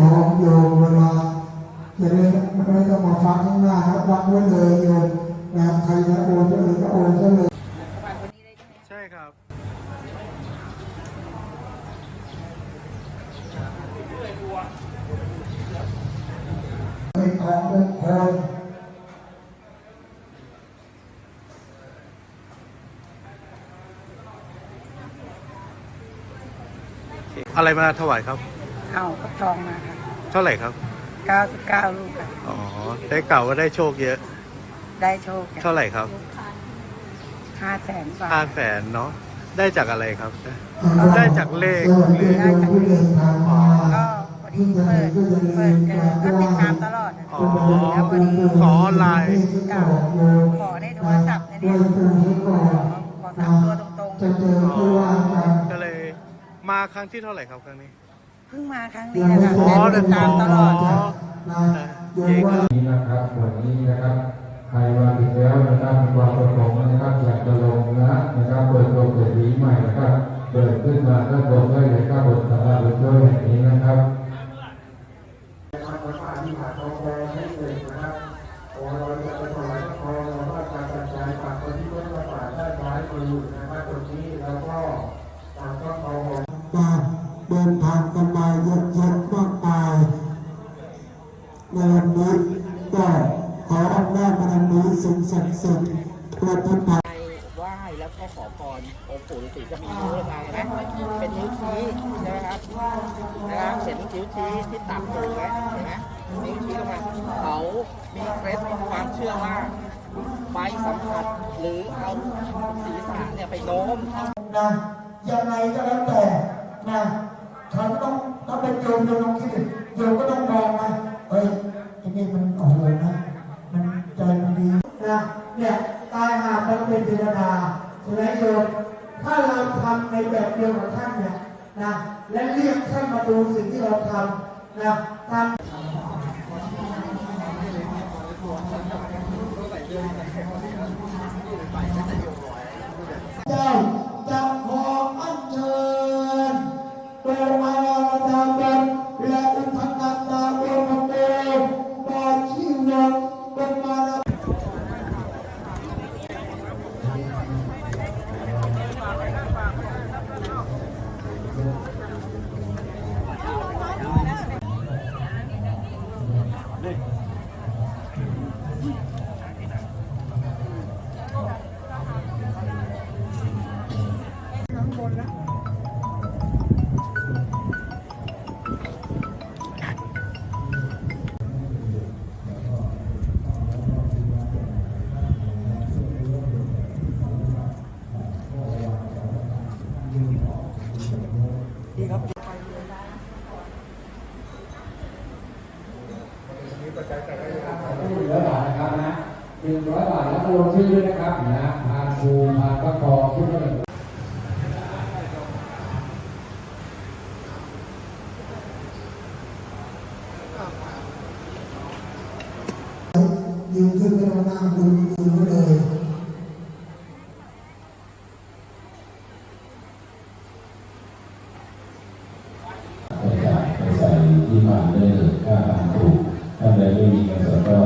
ของโยมเวลาจะได้ไม่ต้องมาฟังข้างหน้านะวัดไว้เลยโยมนะใครจะโอนก็เลยก็โอนก็เลยใช่ครับเป็นของมงคลอะไรมาถวายครับ เอาก็ทองมาค่ะเท่าไหร่ครับ 99 ลูกค่ะ อ๋อ ได้เก่าว่าได้โชคเยอะ ได้โชคเท่าไหร่ครับห้าแสนบาห้าทแสนเนาะ ได้จากอะไรครับ ได้จากเลขสวัสดีโยมผู้เดินทางมาก็พอดีเปิดเปิดเจอก็ติดตามตลอดอะอ๋อแล้วพอดีขอออนไลน์เก่าขอได้โทรศัพท์ในเนี่ยขอสามตัวตรงจะเจอผู้ว่าการก็เลยมาครั้งที่เท่าไหร่ครับครั้งนี้ๆ เพิ่งมาครั้งนี้นะคะอ๋อแต่ติดตามตลอดนะโยมว่านี้นะครับวันนี้นะครับใครมาถึงแล้วนะครับมีความประสงค์นะครับอยากจะลงนะนะครับเปิดโลกเศรษฐีใหม่นะครับเปิดขึ้นมาด้านบนได้เลยครับบนสาราบนโต๊ะแห่งนี้นะครับ ทำมาที่ผ่านทองแดงให้เสร็จนะครับโอ้เราจะไปถวายทองเราก็การจัดจ่ายฝากคนที่ต้นกระป๋าได้ท้ายมือนะครับตรงนี้แล้วก็ตามก็เอามาเดินทางกันมาเยอะๆมากมาย ในวันนี้ก็ขออำนาจบารมีสิ่งศักดิ์สิทธิ์ประทับไปไหว้แล้วก็ขอพรองค์ปู่ฤาษีจะมีนิ้วอะไรนะเป็นนิ้วชี้ใช่ไหมครับนะครับเห็นนิ้วชี้ที่ตัดอยู่ไหมเห็นไหมนิ้วชี้ลงมาเขามีเคล็ดความเชื่อว่าไปสัมผัสหรือเอาศีรษะเนี่ยไปโน้มนะยังไงก็แล้วแต่นะฉันต้องถ้าเป็นโยมโยมลองคิดโยมก็ต้องมองนะ เฮ้ยไอ้นี่มันโอ้โหนะ มันใจมันดีนะเนี่ยตายหาไปก็เป็นเทวดาใช่ไหมโยมถ้าเราทำในแบบเดียวกับท่านเนี่ยนะและเรียกท่านมาดูสิ่งที่เราทำนะตาม หนึ่งร้อยบาทนะครับนะหนึ่งร้อยบาทแล้วก็ลงชื่อด้วยนะครับนะพานภูพานประกอบขึ้นมาหนึ่งยืนขึ้นไม่ต้องนั่งคุณ ที่ผ่านได้เลยค่าทางถูกถ้าใดไม่มีเงินสดก็